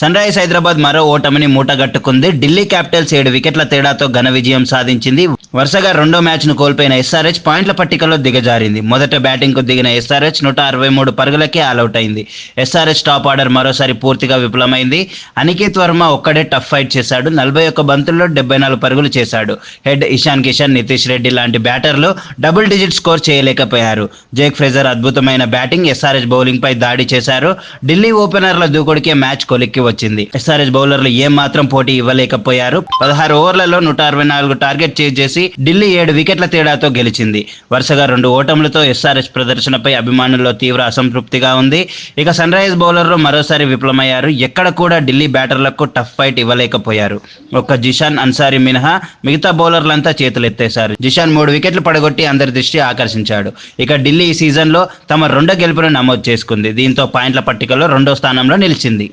Sun rise Hyderabad మరో ఓటమిని మూటగట్టుకుంది. Delhi Capitals ఏడు వికెట్ల తేడాతో ఘన విజయం సాధించింది వరుసగా రెండో మ్యాచ్ను కోల్పోయిన ఎస్ఆర్హెచ్ పాయింట్ల పట్టికలో దిగజారింది. మొదట బ్యాటింగ్కు దిగిన ఎస్ఆర్హెచ్ నూట అరవై మూడు పరుగులకే ఆల్అవుట్ అయింది. ఎస్ఆర్హెచ్ టాప్ ఆర్డర్ మరోసారి పూర్తిగా విఫలమైంది. అనికేత్ వర్మ ఒక్కడే టఫ్ ఫైట్ చేశాడు. నలభై ఒక్క బంతుల్లో డెబ్బై నాలుగు పరుగులు చేశాడు. హెడ్ ఇషాన్ కిషన్ నితీష్ రెడ్డి లాంటి బ్యాటర్లు డబుల్ డిజిట్ స్కోర్ చేయలేకపోయారు. జేక్ ఫ్రెజర్ అద్భుతమైన బ్యాటింగ్ ఎస్ఆర్హెచ్ బౌలింగ్పై దాడి చేశారు. ఢిల్లీ ఓపెనర్ల దూకుడికే మ్యాచ్ కొలిక్కి వచ్చింది. ఎస్ఆర్హెచ్ బౌలర్లు ఏం మాత్రం పోటీ ఇవ్వలేకపోయారు. పదహారు ఓవర్లలో నూట అరవై నాలుగు టార్గెట్ చేజ్ చేసి ఢిల్లీ ఏడు వికెట్ల తేడాతో గెలిచింది. వరుసగా రెండు ఓటములతో ఎస్ఆర్ఎస్ ప్రదర్శనపై అభిమానుల్లో తీవ్ర అసంతృప్తిగా ఉంది. ఇక సన్ రైజ్ బౌలర్లు మరోసారి విఫలమయ్యారు. ఎక్కడ కూడా ఢిల్లీ బ్యాటర్లకు టఫ్ ఫైట్ ఇవ్వలేకపోయారు. ఒక్క జిషాన్ అన్సారీ మినహా మిగతా బౌలర్లంతా చేతులెత్తేశారు. జిషాన్ మూడు వికెట్లు పడగొట్టి అందరి దృష్టి ఆకర్షించాడు. ఇక ఢిల్లీ ఈ సీజన్లో తమ రెండో గెలుపును నమోదు చేసుకుంది. దీంతో పాయింట్ల పట్టికలో రెండో స్థానంలో నిలిచింది.